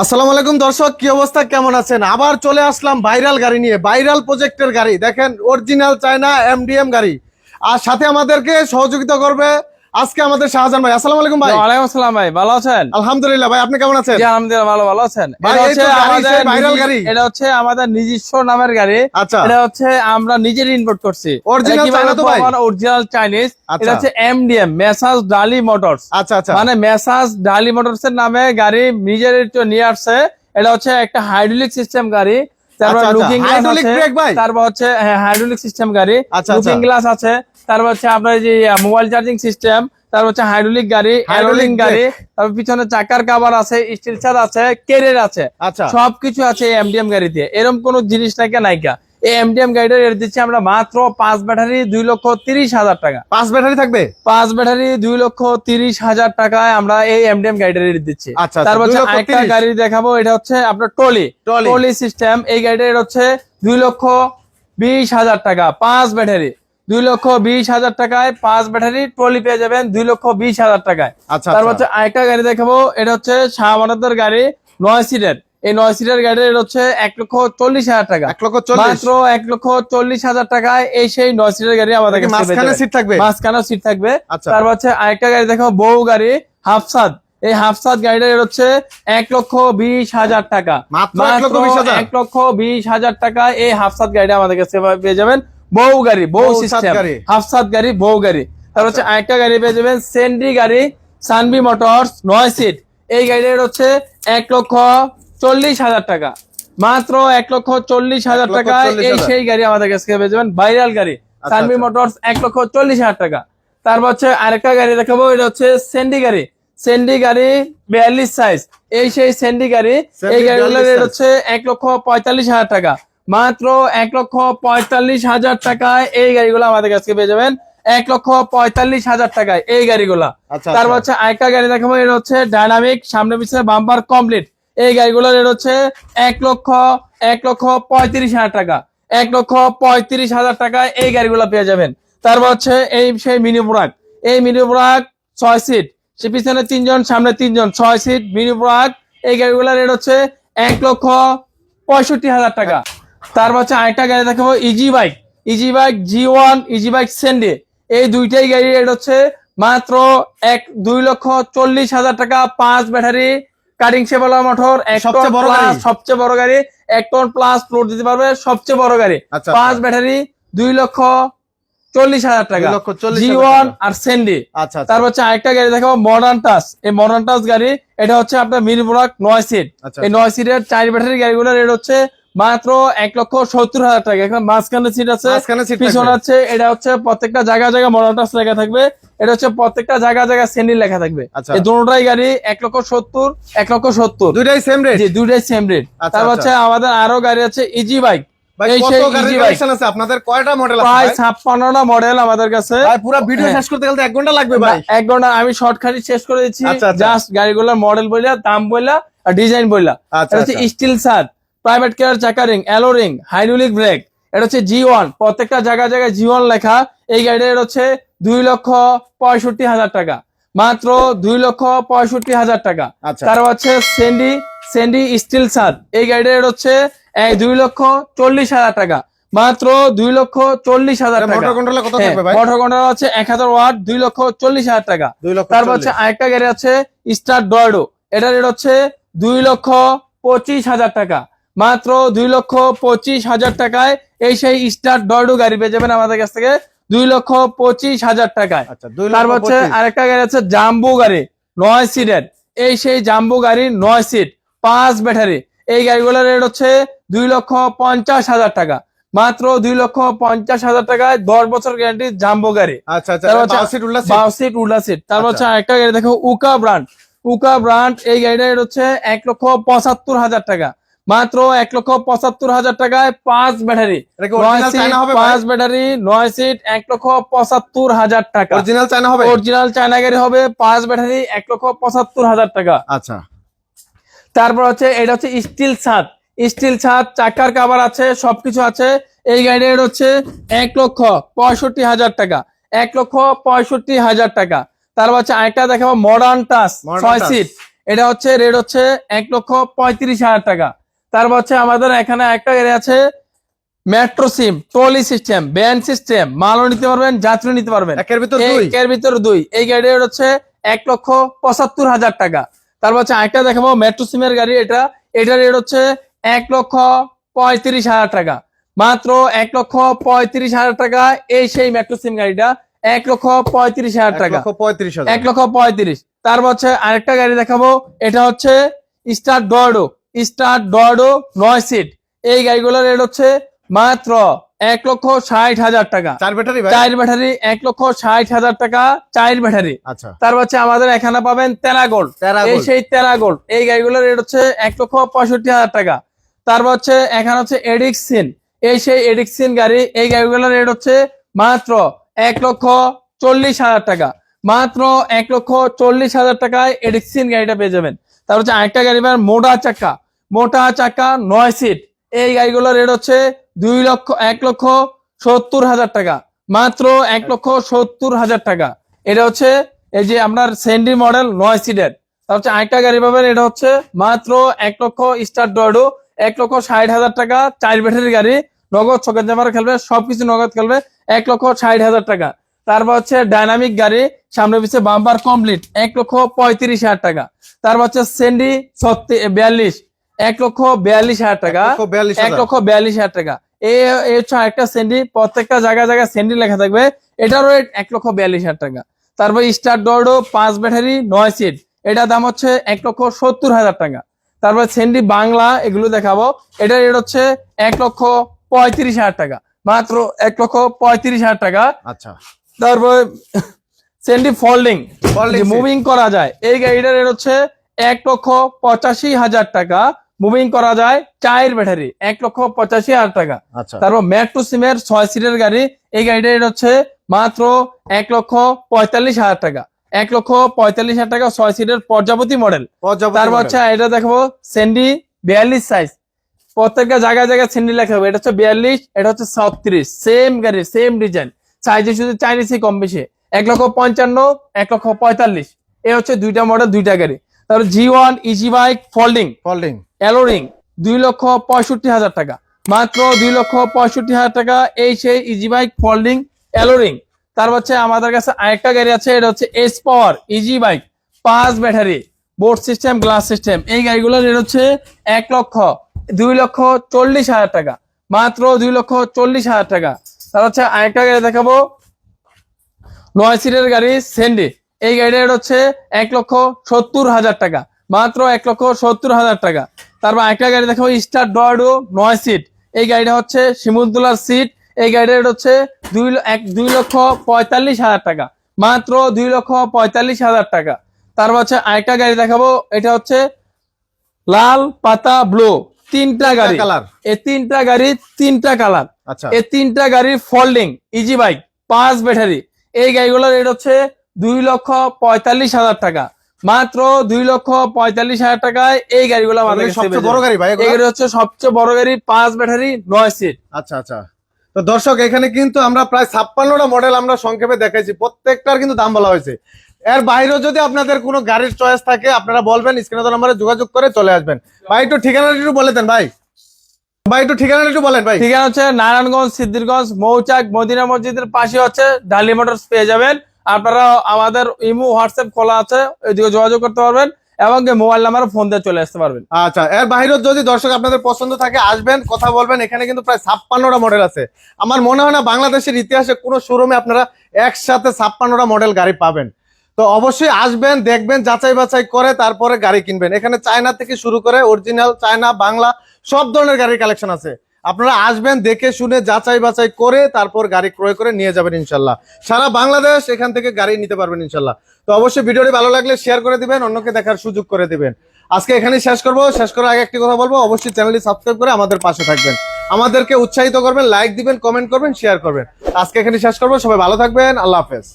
আসসালামু আলাইকুম দর্শক, কি অবস্থা? কেমন আছেন? আবার চলে আসলাম ভাইরাল গাড়ি নিয়ে, ভাইরাল প্রজেক্টের গাড়ি। দেখেন অরিজিনাল চায়না এমডিএম গাড়ি। আর সাথে আমাদেরকে সহযোগিতা করবে আজকে আমাদের শাহজাহান ভাই আসসালামু আলাইকুম ভাই। ওয়ালাইকুম আসসালাম ভাই ভালো আছেন? আলহামদুলিল্লাহ ভাই আপনি কেমন আছেন? জি আলহামদুলিল্লাহ ভালো ভালো আছেন। ভাই, এটা হচ্ছে আমাদের নিজে- গাড়ি। এটা হচ্ছে আমাদের নিজস্ব নামের গাড়ি। আচ্ছা। এটা হচ্ছে আমরা নিজের ইম্পোর্ট করছি। Original চায়না তো ভাই? অরিজিনাল চাইনিজ আচ্ছা। এটা হচ্ছে এমডিএম মেসাজ ডালি মোটরস আচ্ছা আচ্ছা। মানে মেসাজ ডালি মোটরস এর নামে গাড়ি নিজের তো নিয়ে আসছে। এটা হচ্ছে একটা হাইড্রোলিক সিস্টেম গাড়ি। তারপর আচ্ছা, আচ্ছা। লুকিং আছে ভাই? তারপর হচ্ছে হাইড্রোলিক সিস্টেম গাড়ি আচ্ছা, লুকিং আচ্ছা। গ্লাস আছে তারপর হচ্ছে আপনার যে মোবাইল চার্জিং সিস্টেম তারপর হচ্ছে হাইড্রোলিক গাড়ি Hydraulic গাড়ি তারপর পিছনে চাকার কাভার আছে স্টিল চার আছে কেরিয়ার আছে আচ্ছা সবকিছু আছে এমডিএম এমডিএম গাড়িতে এরকম কোন জিনিস নাকি নাইকা এই এমডিএম গাড়িটা রেট দিচ্ছি আমরা মাত্র পাঁচ ব্যাটারি দুই লক্ষ তিরিশ হাজার টাকা। পাঁচ ব্যাটারি থাকবে? পাঁচ ব্যাটারি দুই লক্ষ তিরিশ হাজার টাকায় আমরা এই এমডিএম গাড়িটা রেট দিচ্ছি। আচ্ছা, আচ্ছা, তারপর তিরিশ। গাড়ি দেখাবো এটা হচ্ছে আপনার টলি টলি। সিস্টেম এই গাড়িটা রেট হচ্ছে দুই লক্ষ বিশ হাজার টাকা পাঁচ ব্যাটারি। দুই লক্ষ বিশ হাজার টাকায় পাঁচ ব্যাটারি ট্রলি পেয়ে যাবেন দুই লক্ষ বিশ হাজার টাকায়। আচ্ছা তারপর আচ্ছা। হচ্ছে আরেকটা গাড়ি দেখাবো এটা হচ্ছে শাহমানদের গাড়ি নয় সিটের এই নয় সিটের গাড়ির রেট হচ্ছে এক লক্ষ চল্লিশ হাজার টাকা। এক লক্ষ চল্লিশ। মাত্র এক লক্ষ চল্লিশ হাজার টাকায় এই সেই নয় সিটের গাড়ি আমাদের মাঝখানে সিট থাকবে? মাঝখানে সিট থাকবে। আচ্ছা। তারপর হচ্ছে আরেকটা গাড়ি দেখো বউ গাড়ি হাফসাদ। এই হাফসাদ গাড়িটা হচ্ছে এক লক্ষ বিশ হাজার টাকা। এক লক্ষ বিশ হাজার? টাকা এই হাফসাদ গাড়িটা আমাদের কাছে পেয়ে যাবেন। বউ গাড়ি বউ সিস্টেম। হাফসাদ গাড়ি বউ গাড়ি। তারপর হচ্ছে আরেকটা গাড়ি পেয়ে যাবেন সেন্ডি গাড়ি সানবি মোটরস নয় সিট এই গাড়িটার হচ্ছে এক লক্ষ চল্লিশ হাজার টাকা। মাত্র এক লক্ষ চল্লিশ হাজার টাকা এই সেই গাড়ি আমাদের কাছে পেয়ে যাবেন ভাইরাল গাড়ি আচ্ছা, সানবি আচ্ছা। মোটরস এক লক্ষ চল্লিশ হাজার টাকা। তারপর হচ্ছে আরেকটা গাড়ি দেখাবো এটা হচ্ছে সেন্ডি গাড়ি। সেন্ডি গাড়ি বিয়াল্লিশ সাইজ এই সেই সেন্ডি গাড়ি এই গাড়িগুলোর রেট হচ্ছে এক লক্ষ পঁয়তাল্লিশ হাজার টাকা। মাত্র এক লক্ষ পঁয়তাল্লিশ হাজার টাকায় এই গাড়িগুলো আমাদের কাছে পেয়ে যাবেন এক লক্ষ পঁয়তাল্লিশ হাজার টাকায় এই গাড়িগুলা। আচ্ছা তারপর আচ্ছা। হচ্ছে আরেকটা গাড়ি দেখাবো এটা হচ্ছে ডাইনামিক সামনে পিছনে বাম্পার কমপ্লিট এই গাড়িগুলোর রেট হচ্ছে এক লক্ষ এক লক্ষ পঁয়ত্রিশ হাজার টাকা। এক লক্ষ পঁয়ত্রিশ হাজার টাকায় এই গাড়িগুলো পেয়ে যাবেন। তারপর হচ্ছে এই সেই মিনি বুরাক এই মিনি বুরাক ছয় সিট। সে পিছনে তিনজন, সামনে তিনজন, ছয় সিট, মিনি বুরাক এই গাড়িগুলোর রেট হচ্ছে এক লক্ষ পঁয়ষট্টি হাজার টাকা। তারপর হচ্ছে আরেকটা গাড়ি দেখাবো easy bike easy bike G one easy bike সেন্ডে এই দুইটাই গাড়ি রেট হচ্ছে মাত্র এক, দুই লক্ষ চল্লিশ হাজার টাকা, পাঁচ ব্যাটারি কাটিং সেবলা মোটর সবচেয়ে বড় গাড়ি। সবচেয়ে বড় গাড়ি এক টন প্লাস ফ্লোর দিতে পারবে সবচেয়ে বড় গাড়ি। আচ্ছা, পাঁচ আচ্ছা। ব্যাটারি দুই লক্ষ চল্লিশ হাজার টাকা। দুই লক্ষ চল্লিশ জি ওয়ান আর সেন্ডি আচ্ছা তারপর হচ্ছে আরেকটা গাড়ি দেখাবো মডার্ন টাচ এই মডার্ন টাচ গাড়ি এটা হচ্ছে আপনার মিনি নয় সিট এই নয় সিটের চার ব্যাটারি রেট হচ্ছে মাত্র এক লক্ষ সত্তর হাজার টাকা। এখন মাঝখানে সিট আছে পিছনে আছে এটা হচ্ছে প্রত্যেকটা জায়গা জায়গা মডার্ন টাচ লেখা থাকবে। এটা হচ্ছে প্রত্যেকটা জায়গা জায়গা সেন্ডি লেখা থাকবে। আচ্ছা। এই দুটোটাই গাড়ি এক লক্ষ সত্তর এক লক্ষ সত্তর। দুইটাই সেম রেট জি দুইটাই সেম রেট আচ্ছা, তারপর আচ্ছা। হচ্ছে আমাদের আরও গাড়ি আছে ইজি বাইক bike। কালেকশন আছে? আপনাদের কয়টা মডেল প্রায় ছাপ্পান্নটা মডেল আমাদের কাছে। পুরো ভিডিও হ্যাঁ। শেষ করতে গেলে এক ঘণ্টা লাগবে ভাই। এক ঘণ্টা আমি শর্টখালি শেষ করে দিচ্ছি। আচ্ছা, আচ্ছা। জাস্ট গাড়িগুলোর মডেল বললা দাম বললা আর ডিজাইন আচ্ছা এটা হচ্ছে আচ্ছা। স্টিল সার প্রাইভেট কেয়ার চাকারিং অ্যালোরিং হাইড্রোলিক ব্রেক এটা হচ্ছে জি ওয়ান প্রত্যেকটা জায়গায় জায়গায় জি ওয়ান লেখা। এই গাড়ির হচ্ছে দুই লক্ষ পঁয়ষট্টি হাজার টাকা। মাত্র দুই লক্ষ পঁয়ষট্টি হাজার টাকা। আচ্ছা। তারপর হচ্ছে সেন্ডি সেন্ডি স্টিল সার এই গাড়ির হচ্ছে দুই লক্ষ চল্লিশ হাজার টাকা। মাত্র দুই লক্ষ চল্লিশ হাজার টাকা। মোটর হ্যাঁ, হচ্ছে এক হাজার ওয়াট দুই লক্ষ চল্লিশ হাজার টাকা। তারপর হচ্ছে আরেকটা গাড়ি আছে স্টার ডয়ডো এটার রেট হচ্ছে দুই লক্ষ পঁচিশ হাজার টাকা। মাত্র দুই লক্ষ পঁচিশ হাজার টাকায় এই সেই স্টার ডয়ডো গাড়ি পেয়ে যাবেন আমাদের কাছ থেকে। দুই লক্ষ পঁচিশ হাজার টাকায়। আচ্ছা তারপর হচ্ছে আরেকটা গাড়ি আছে জাম্বু গাড়ি নয় সিটের এই সেই জাম্বু গাড়ি নয় সিট পাঁচ ব্যাটারি এই গাড়িগুলোর রেট হচ্ছে দুই লক্ষ পঞ্চাশ হাজার টাকা। মাত্র দুই লক্ষ পঞ্চাশ হাজার টাকায় দশ বছর গ্যারান্টি জাম্বো গাড়ি। আচ্ছা আচ্ছা সিট উল্লা সিট তারপর হচ্ছে আরেকটা গাড়ি দেখো উকা ব্র্যান্ড। উকা ব্র্যান্ড এই গাড়িটার রেট হচ্ছে এক লক্ষ পঁচাত্তর হাজার টাকা। মাত্র এক লক্ষ পঁচাত্তর হাজার টাকায় পাঁচ ব্যাটারি। পাঁচ ব্যাটারি নয় সিট এক লক্ষ পঁচাত্তর হাজার টাকা। অরিজিনাল চায়না হবে? অরিজিনাল চায়না গাড়ি হবে পাঁচ ব্যাটারি এক লক্ষ পঁচাত্তর হাজার টাকা। আচ্ছা। তারপর হচ্ছে এটা হচ্ছে স্টিল ছাদ। স্টিল ছাদ চাকার কাভার আছে সবকিছু আছে। এই গাড়ির হচ্ছে এক লক্ষ পঁয়ষট্টি হাজার টাকা। এক লক্ষ পঁয়ষট্টি হাজার টাকা। তারপর হচ্ছে আরেকটা দেখাবো মডার্ন Modern ছয় সিট এটা হচ্ছে রেট হচ্ছে এক লক্ষ পঁয়ত্রিশ হাজার টাকা। তারপর হচ্ছে আমাদের এখানে একটা গাড়ি আছে মেট্রো সিম ট্রলি সিস্টেম ব্যান সিস্টেম মালও নিতে পারবেন যাত্রী নিতে পারবেন। একের ভিতর দুই? এর ভিতরে দুই। এই গাড়ির হচ্ছে এক লক্ষ পঁচাত্তর হাজার টাকা। তারপর হচ্ছে আরেকটা দেখাবো মেট্রো সিমের গাড়ি এটা। এটার রেট হচ্ছে এক লক্ষ পঁয়ত্রিশ হাজার টাকা। মাত্র এক লক্ষ পঁয়ত্রিশ হাজার টাকা এই সেই মেট্রো সিম গাড়িটা। এক লক্ষ পঁয়ত্রিশ হাজার টাকা। পঁয়ত্রিশ এক লক্ষ পঁয়ত্রিশ। তারপর হচ্ছে আরেকটা গাড়ি দেখাবো এটা হচ্ছে স্টার ডর্ডো স্টার ডর্ডো নয় সিট। এই গাড়িগুলোর রেট হচ্ছে মাত্র এক লক্ষ ষাট হাজার টাকা। চার ব্যাটারি চার ব্যাটারি এক লক্ষ ষাট হাজার টাকা চার ব্যাটারি। আচ্ছা। তারপর হচ্ছে আমাদের এখানে পাবেন তেরা গোল্ড। এই সেই তেরা গোল্ড। এই গাড়িগুলোর রেট হচ্ছে এক লক্ষ পঁয়ষট্টি হাজার টাকা। তারপর হচ্ছে এখানে হচ্ছে এডিক্সিন। এই সেই এডিক্সিন গাড়ি এই গাড়িগুলোর রেট হচ্ছে মাত্র এক লক্ষ চল্লিশ হাজার টাকা। মাত্র এক লক্ষ চল্লিশ হাজার টাকায় এডিক্সিন গাড়িটা পেয়ে যাবেন। তারপর হচ্ছে আরেকটা গাড়ি পাবেন মোটা চাকা। মোটা চাকা নয় সিট এই গাড়িগুলোর রেট হচ্ছে দুই লক্ষ, এক লক্ষ সত্তর হাজার টাকা। মাত্র এক লক্ষ সত্তর হাজার টাকা। এটা হচ্ছে এই যে আপনার সেন্ডি মডেল নয় সিটের তার হচ্ছে আরেকটা গাড়ি পাবেন, এটা হচ্ছে মাত্র এক লক্ষ স্টার ডয়ডো এক লক্ষ ষাট হাজার টাকা, চার ব্যাটারি গাড়ি। নগদ ছকের জামার খেলবে, সবকিছু নগদ খেলবে, এক লক্ষ ষাট হাজার টাকা। তারপর হচ্ছে ডাইনামিক গাড়ি সামনে পিছিয়ে বাম্পার কমপ্লিট এক লক্ষ পঁয়ত্রিশ হাজার টাকা। তারপর হচ্ছে সেন্ডি সত্তি বিয়াল্লিশ এক লক্ষ বিয়াল্লিশ হাজার টাকা। এক লক্ষ বিয়াল্লিশ হাজার। টাকা। এই হচ্ছে একটা সেন্ডি প্রত্যেকটা জায়গায় জায়গায় সেন্ডি লেখা থাকবে। এটারও রেট এক লক্ষ বিয়াল্লিশ হাজার টাকা। তারপর স্টার ডোরডো পাঁচ ব্যাটারি নয় সিট এটার দাম হচ্ছে এক লক্ষ সত্তর হাজার টাকা। তারপর সেন্ডি বাংলা এগুলো দেখাবো। এটার রেট হচ্ছে এক লক্ষ পঁয়ত্রিশ হাজার টাকা। মাত্র এক লক্ষ পঁয়ত্রিশ হাজার টাকা। আচ্ছা। তারপর সেন্ডি ফোল্ডিং মুভিং করা যায়। এই গাড়িটার রেট হচ্ছে এক লক্ষ পঁচাশি হাজার টাকা। মুভিং করা যায় চায়ের ব্যাটারি এক লক্ষ পঁচাশি হাজার টাকা। আচ্ছা। তারপর মেট্রো সিমের ছয় সিটের গাড়ি এই গাড়িটার হচ্ছে মাত্র এক লক্ষ পঁয়তাল্লিশ হাজার টাকা। এক লক্ষ পঁয়তাল্লিশ হাজার টাকা ছয় সিটের পর্যাপতি মডেল তারপর। হচ্ছে এটা দেখব সেন্ডি বিয়াল্লিশ সাইজ প্রত্যেকটা জায়গায় জায়গায় সেন্ডি লেখা হবে। এটা হচ্ছে বিয়াল্লিশ এটা হচ্ছে ছত্রিশ। সেম গাড়ি সেম ডিজাইন সাইজে শুধু চাইনিজই কম বেশি। এক লক্ষ পঞ্চান্ন এক লক্ষ পঁয়তাল্লিশ। এ হচ্ছে দুইটা মডেল দুইটা গাড়ি। তারপর G one easy bike folding folding অ্যালোরিং দুই লক্ষ পঁয়ষট্টি হাজার টাকা। মাত্র দুই লক্ষ পঁয়ষট্টি হাজার টাকা এই সেই ইজি বাইক ফোল্ডিং অ্যালোরিং তারপর হচ্ছে আমাদের কাছে আরেকটা গাড়ি আছে এটা হচ্ছে এস পাওয়ার ইজি বাইক পাঁচ battery board system glass system এই গাড়িগুলোর রেট হচ্ছে এক লক্ষ দুই লক্ষ চল্লিশ হাজার টাকা। মাত্র দুই লক্ষ চল্লিশ হাজার টাকা। তার হচ্ছে আরেকটা গাড়ি দেখাবো। নয় সিটের গাড়ি সেন্ডি এই গাড়িটার হচ্ছে এক লক্ষ সত্তর হাজার টাকা। মাত্র এক লক্ষ সত্তর হাজার টাকা। তারপর একটা গাড়ি দেখাবো স্টার ডয়াডো নয় সিট। এই গাড়িটা হচ্ছে শিমুলতলার সিট। এই গাড়িটার হচ্ছে দুই এক দুই লক্ষ পঁয়তাল্লিশ হাজার টাকা। মাত্র দুই লক্ষ পঁয়তাল্লিশ হাজার টাকা। তারপর হচ্ছে আরেকটা গাড়ি দেখাবো, এটা হচ্ছে লাল পাতা ব্লু। তিনটা গাড়ি। কালার এই তিনটা গাড়ি তিনটা কালার আচ্ছা। এই তিনটা গাড়ির ফোল্ডিং ইজি বাইক পাঁচ ব্যাটারি এই গাড়িগুলোর রেট হচ্ছে দুই লক্ষ পঁয়তাল্লিশ হাজার টাকা। মাত্র দুই লক্ষ পঁয়তাল্লিশ হাজার টাকায় এই গাড়িগুলো আমাদের সবচেয়ে বড় গাড়ি ভাই এই গাড়ি হচ্ছে সবচেয়ে বড় গাড়ি পাঁচ ব্যাটারি নয় সিট আচ্ছা আচ্ছা। তো দর্শক এখানে কিন্তু আমরা প্রায় ছাপ্পান্নটা মডেল আমরা সংক্ষেপে দেখাইছি। প্রত্যেকটার কিন্তু দাম বলা হয়েছে। এর বাইরেও যদি আপনাদের কোনো গাড়ির চয়েস থাকে আপনারা বলবেন স্ক্রিনে নাম্বারে যোগাযোগ করে চলে আসবেন। ভাই একটু ঠিকানাটা একটু বলে দেন ভাই। ভাই একটু ঠিকানাটা একটু বলেন ভাই। ঠিকানা হচ্ছে নারায়ণগঞ্জ সিদ্ধিরগঞ্জ মৌচাক মদিনা মসজিদের পাশে হচ্ছে ডালি মোটরস পেয়ে যাবেন। আপনারা আমাদের ইমো হোয়াটসঅ্যাপ খোলা আছে ওইদিকে যোগাযোগ করতে পারবেন এবং মোবাইল নাম্বার ফোন দিয়ে চলে আসতে পারবেন। আচ্ছা এর বাইরেও যদি দর্শক আপনাদের পছন্দ থাকে আসবেন কথা বলবেন এখানে কিন্তু প্রায় ছাপ্পান্নটা মডেল আছে। আমার মনে হয় না বাংলাদেশের ইতিহাসে কোনো শোরুমে আপনারা একসাথে ছাপ্পান্নটা মডেল গাড়ি পাবেন। তো অবশ্যই আসবেন, দেখবেন, যাচাই বাছাই করে তারপরে গাড়ি কিনবেন। এখানে চায়না থেকে শুরু করে অরিজিনাল চায়না, বাংলা, সব ধরনের গাড়ির কালেকশন আছে। আপনারা আসবেন, দেখে শুনে যাচাই বাছাই করে তারপর গাড়ি ক্রয় করে নিয়ে যাবেন ইনশাল্লাহ। সারা বাংলাদেশ এখান থেকে গাড়ি নিতে পারবেন ইনশাল্লাহ। তো অবশ্যই ভিডিওটি ভালো লাগলে শেয়ার করে দিবেন, অন্যকে দেখার সুযোগ করে দিবেন। আজকে এখানেই শেষ করব। শেষ করার আগে একটি কথা বলব, অবশ্যই চ্যানেলটি সাবস্ক্রাইব করে আমাদের পাশে থাকবেন। আমাদেরকে উৎসাহিত করবেন লাইক দিবেন কমেন্ট করবেন শেয়ার করবেন। আজকে এখানে শেষ করব। সবাই ভালো থাকবেন, আল্লাহ হাফেজ।